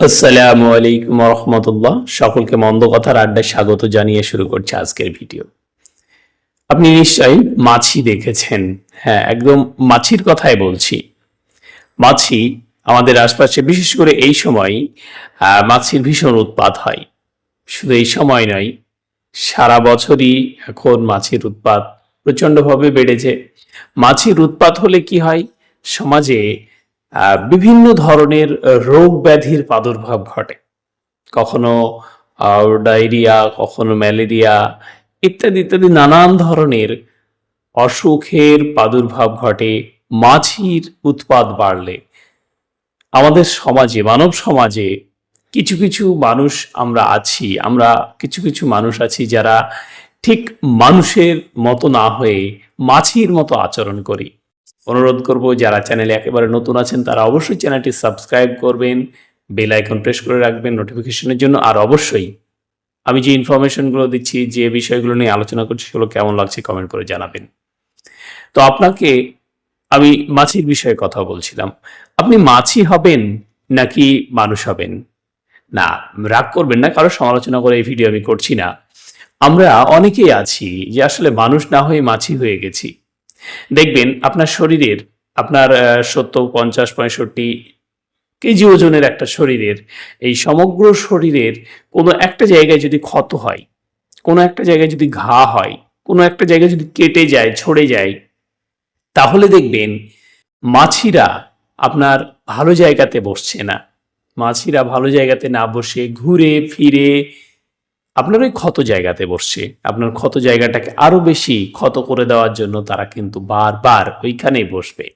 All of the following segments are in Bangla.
আসসালামু আলাইকুম রহমতুল্লাহ। সকলকে মন্দ কথার আড্ডায় স্বাগত জানিয়ে শুরু করছে আজকের ভিডিও। আপনি নিশ্চয়ই মাছি দেখেছেন। হ্যাঁ একদম মাছির কথাই বলছি। মাছি আমাদের আশপাশে, বিশেষ করে এই সময় মাছির ভীষণ উৎপাত হয়। শুধু এই সময় নয়, সারা বছরই এখন মাছির উৎপাত প্রচণ্ডভাবে বেড়েছে। মাছির উৎপাত হলে কি হয়? সমাজে বিভিন্ন ধরনের রোগ ব্যাধির প্রাদুর্ভাব ঘটে। কখনো ডায়রিয়া, কখনো ম্যালেরিয়া, ইত্যাদি ইত্যাদি নানান ধরনের অসুখের প্রাদুর্ভাব ঘটে, মাছির উৎপাদ বাড়লে। আমাদের সমাজে, মানব সমাজে কিছু কিছু মানুষ আমরা আছি, আমরা কিছু কিছু মানুষ আছি যারা ঠিক মানুষের মতো না হয়ে মাছির মতো আচরণ করি। অনুরোধ করব, যারা চ্যানেলে একেবারে নতুন আছেন, তারা অবশ্যই চ্যানেলটি সাবস্ক্রাইব করবেন, বেল আইকন প্রেস করে রাখবেন নোটিফিকেশনের জন্য, আর অবশ্যই আমি যে ইনফরমেশনগুলো দিচ্ছি, যে বিষয়গুলো নিয়ে আলোচনা করছি, সেগুলো কেমন লাগছে কমেন্ট করে জানাবেন। তো আপনাকে আমি মাছির বিষয়ে কথা বলছিলাম। আপনি মাছি হবেন নাকি মানুষ হবেন? না, রাগ করবেন না, কারও সমালোচনা করে এই ভিডিও আমি করছি না। আমরা অনেকেই আছি যে আসলে মানুষ না হয়ে মাছি হয়ে গেছি। দেখবেন আপনার শরীরের, আপনার সত্তর, পঞ্চাশ, পঁয়ষট্টি কেজি ওজনের একটা শরীরের, এই সমগ্র শরীরের কোনো একটা জায়গায় যদি ক্ষত হয়, কোনো একটা জায়গায় যদি ঘা হয়, কোনো একটা জায়গায় যদি কেটে যায় ছড়ে যায়, তাহলে দেখবেন মাছিরা আপনার ভালো জায়গাতে বসছে না। মাছিরা ভালো জায়গাতে না বসে ঘুরে, ফিরে আপনার ওই ক্ষত জায়গাতে বসছে। আপনার ক্ষত জায়গাটাকে আরও বেশি ক্ষত করে দেওয়ার জন্য তারা কিন্তু বারবার ওইখানেই বসবে।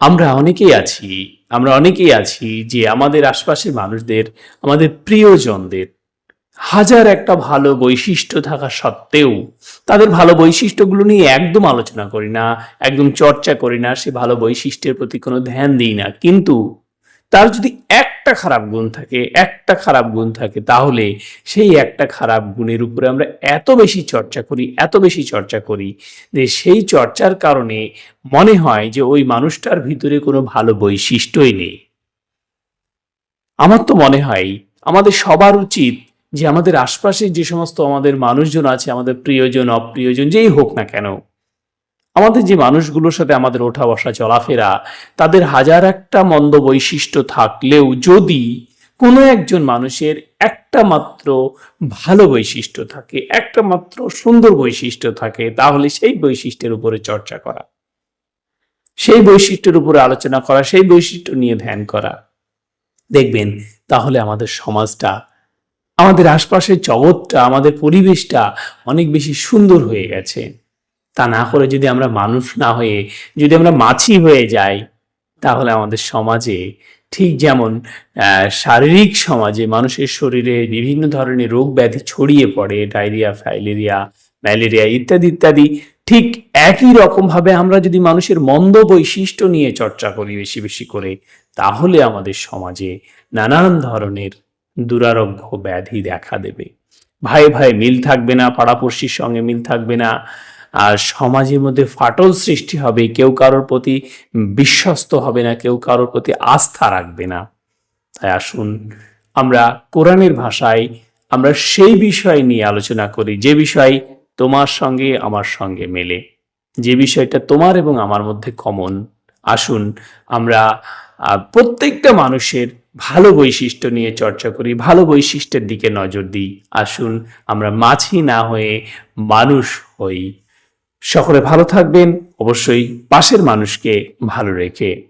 আমরা অনেকেই আছি, আমরা অনেকেই আছি যে আমাদের আশপাশের মানুষদের, আমাদের প্রিয়জনদের হাজার একটা ভালো বৈশিষ্ট্য থাকা সত্ত্বেও তাদের ভালো বৈশিষ্ট্যগুলো নিয়ে একদম আলোচনা করি না, একদম চর্চা করি না, সে ভালো বৈশিষ্ট্যের প্রতি কোনো ধ্যান দিই না। কিন্তু তার যদি একটা খারাপ গুণ থাকে, একটা খারাপ গুণ থাকে, তাহলে সেই একটা খারাপ গুণের উপরে আমরা এত বেশি চর্চা করি, এত বেশি চর্চা করি যে সেই চর্চার কারণে মনে হয় যে ওই মানুষটার ভিতরে কোনো ভালো বৈশিষ্ট্যই নেই। আমার তো মনে হয় আমাদের সবার উচিত যে আমাদের আশপাশে যে সমস্ত আমাদের মানুষজন আছে, আমাদের প্রিয়জন, অপ্রিয়জন, যেই হোক না কেন আমাদের যে মানুষগুলোর সাথে আমাদের ওঠা বসা চলাফেরা, তাদের হাজার একটা মন্দ বৈশিষ্ট্য থাকলেও যদি কোনো একজন মানুষের একটা মাত্র ভালো বৈশিষ্ট্য থাকে, একটা মাত্র সুন্দর বৈশিষ্ট্য থাকে, তাহলে সেই বৈশিষ্ট্যের উপরে চর্চা করা, সেই বৈশিষ্ট্যের উপরে আলোচনা করা, সেই বৈশিষ্ট্য নিয়ে ধ্যান করা, দেখবেন তাহলে আমাদের সমাজটা, আমাদের আশপাশের জগৎটা, আমাদের পরিবেশটা অনেক বেশি সুন্দর হয়ে গেছে। তা না করে যদি আমরা মানুষ না হয়ে, যদি আমরা মাছি হয়ে যাই, তাহলে আমাদের সমাজে ঠিক যেমন শারীরিক সমাজে মানুষের শরীরে বিভিন্ন ধরনের রোগ ব্যাধি ছড়িয়ে পড়ে, ডায়রিয়া, ফাইলেরিয়া, ম্যালেরিয়া ইত্যাদি ইত্যাদি, ঠিক একই রকম ভাবে আমরা যদি মানুষের মন্দ বৈশিষ্ট্য নিয়ে চর্চা করি বেশি বেশি করে, তাহলে আমাদের সমাজে নানান ধরনের দুরারোগ্য ব্যাধি দেখা দেবে। ভাই ভাই, মিল থাকবে না, পাড়াপড়শির সঙ্গে মিল থাকবে না আর সমাজের মধ্যে ফাটল সৃষ্টি হবে, কেউ কারোর প্রতি বিশ্বস্ত হবে না, কেউ কারোর প্রতি আস্থা রাখবে না। তাই আসুন, আমরা কোরআনের ভাষায় আমরা সেই বিষয় নিয়ে আলোচনা করি, যে বিষয় তোমার সঙ্গে আমার সঙ্গে মেলে। যে বিষয়টা তোমার এবং আমার মধ্যে কমন আসুন, আমরা প্রত্যেকটা মানুষের ভালো বৈশিষ্ট্য নিয়ে চর্চা করি, ভালো বৈশিষ্ট্যের দিকে নজর দিই। আসুন, আমরা মাছি না হয়ে মানুষ হই। সকলে ভালো থাকবেন অবশ্যই পাশের মানুষকে ভালো রেখে।